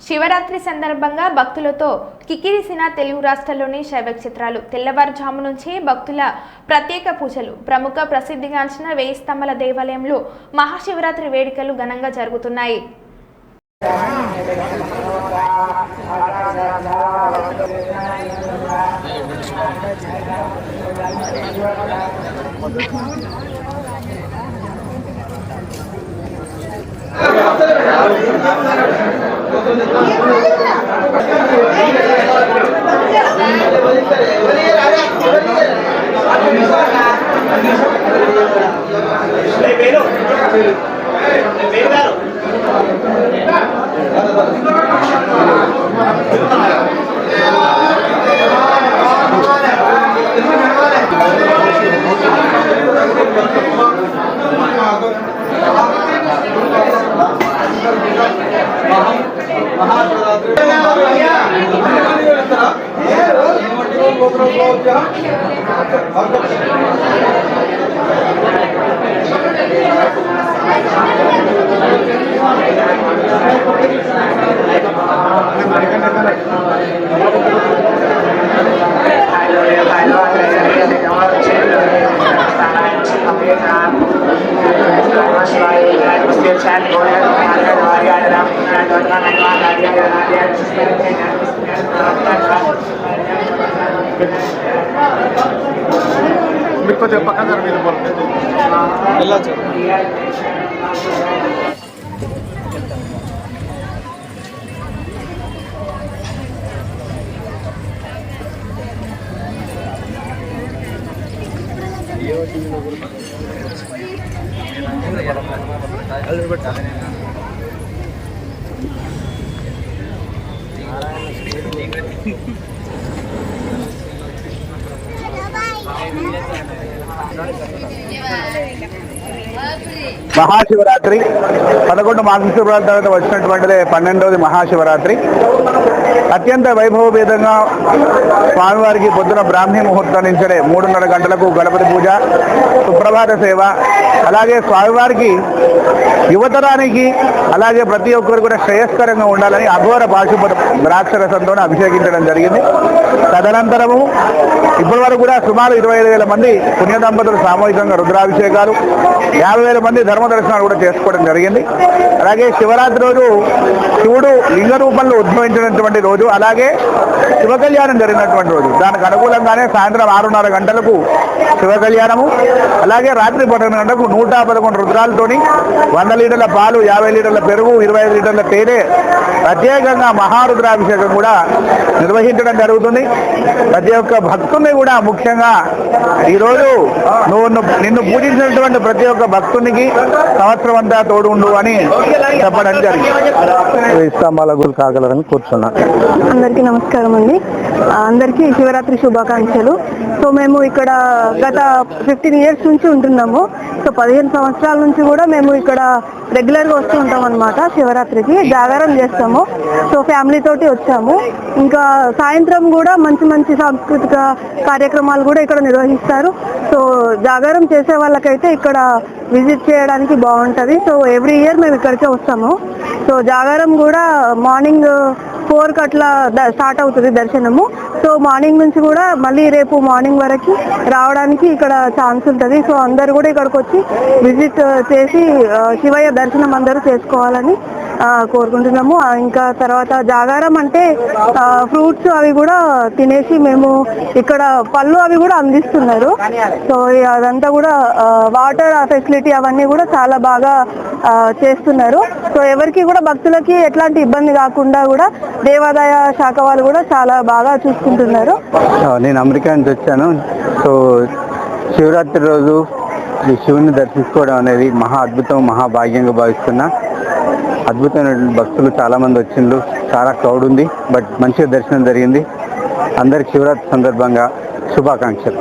శివరాత్రి సందర్భంగా భక్తులతో కిక్కిరిసిన తెలుగు రాష్ట్రాల్లోని శైవ క్షేత్రాలు తెల్లవారుజాము నుంచి భక్తుల ప్రత్యేక పూజలు ప్రముఖ ప్రసిద్ధిగాంచిన వేయి స్తంభాల దేవాలయంలో మహాశివరాత్రి వేడుకలు ఘనంగా జరుగుతున్నాయి. Thank you. ఏమంటారు మీరు కొంచెం పక్కన జర మీరు వెళ్ళచ్చు మహాశివరాత్రి. పదకొండు మాసం శివరాత్రి తర్వాత వచ్చినటువంటిదే పన్నెండవది మహాశివరాత్రి. అత్యంత వైభవభేదంగా స్వామివారికి పొద్దున బ్రాహ్మీ ముహూర్తం నుంచే మూడున్నర గంటలకు గణపతి పూజ సుప్రభాత సేవ అలాగే స్వామివారికి యువతరానికి అలాగే ప్రతి ఒక్కరు కూడా శ్రేయస్కరంగా ఉండాలని అఘోర పాశుపత ద్రాక్షరసంతో అభిషేకించడం జరిగింది. తదనంతరము ఇప్పటి వరకు కూడా సుమారు ఇరవై ఐదు వేల మంది పుణ్య దంపతులు సామూహికంగా రుద్రాభిషేకాలు యాభై వేల మంది ధర్మ దర్శనాలు కూడా చేసుకోవడం జరిగింది. అలాగే శివరాత్రి రోజు శివుడు లింగ రూపంలో ఉద్భవించినటువంటి రోజు అలాగే శివకళ్యాణం జరిగినటువంటి రోజు. దానికి అనుకూలంగానే సాయంత్రం ఆరున్నర గంటలకు శివ కళ్యాణము అలాగే రాత్రి పన్నెండు గంటలకు నూట పదకొండు రుద్రాలతోని వంద లీటర్ల పాలు యాభై లీటర్ల పెరుగు ఇరవై ఐదు లీటర్ల తేనె ప్రత్యేకంగా మహారుద్రాభిషేకం కూడా నిర్వహించడం జరుగుతుంది. ప్రతి ఒక్క భక్తుని కూడా ముఖ్యంగా ఈరోజు నువ్వు నిన్ను పూజించినటువంటి ప్రతి ఒక్క భక్తునికి సంవత్సరం అంతా తోడు ఉండు అని చెప్పడం జరిగింది. స్తంభాల గురి కాగలరని కూర్చున్నా. అందరికీ నమస్కారం అండి అందరికీ శివరాత్రి శుభాకాంక్షలు. సో మేము ఇక్కడ గత ఫిఫ్టీన్ ఇయర్స్ నుంచి ఉంటున్నాము. సో పదిహేను సంవత్సరాల నుంచి కూడా మేము ఇక్కడ రెగ్యులర్గా వస్తూ ఉంటాం అనమాట శివరాత్రికి. జాగారం చేస్తాము. సో ఫ్యామిలీ తోటి వచ్చాము. ఇంకా సాయంత్రం కూడా మంచి మంచి సాంస్కృతిక కార్యక్రమాలు కూడా ఇక్కడ నిర్వహిస్తారు. సో జాగారం చేసే వాళ్ళకైతే ఇక్కడ విజిట్ చేయడానికి బాగుంటుంది. సో ఎవ్రీ ఇయర్ మేము ఇక్కడికే వస్తాము. సో జాగారం కూడా మార్నింగ్ ఫోర్కి అట్లా ద- స్టార్ట్ అవుతుంది దర్శనము. సో మార్నింగ్ నుంచి కూడా మళ్ళీ రేపు మార్నింగ్ వరకు రావడానికి ఇక్కడ ఛాన్స్ ఉంటుంది. సో అందరు కూడా ఇక్కడికి వచ్చి విజిట్ చేసి శివయ్య దర్శనం అందరూ చేసుకోవాలని కోరుకుంటున్నాము. ఇంకా తర్వాత జాగారం అంటే ఫ్రూట్స్ అవి కూడా తినేసి మేము ఇక్కడ పళ్ళు అవి కూడా అందిస్తున్నారు. సో అదంతా కూడా వాటర్ ఫెసిలిటీ అవన్నీ కూడా చాలా బాగా చేస్తున్నారు. సో ఎవరికి కూడా భక్తులకి ఎట్లాంటి ఇబ్బంది కాకుండా కూడా దేవాదాయ శాఖ వాళ్ళు కూడా చాలా బాగా చూసుకుంటున్నారు. నేను అమెరికా నుంచి వచ్చాను. సో శివరాత్రి రోజు ఈ శివుని దర్శించుకోవడం అనేది మహా అద్భుతం మహాభాగ్యంగా భావిస్తున్నా. అద్భుతమైన భక్తులు చాలా మంది వచ్చిండ్రు. చాలా క్రౌడ్ ఉంది బట్ మంచిగా దర్శనం జరిగింది. అందరికి శివరాత్రి సందర్భంగా శుభాకాంక్షలు.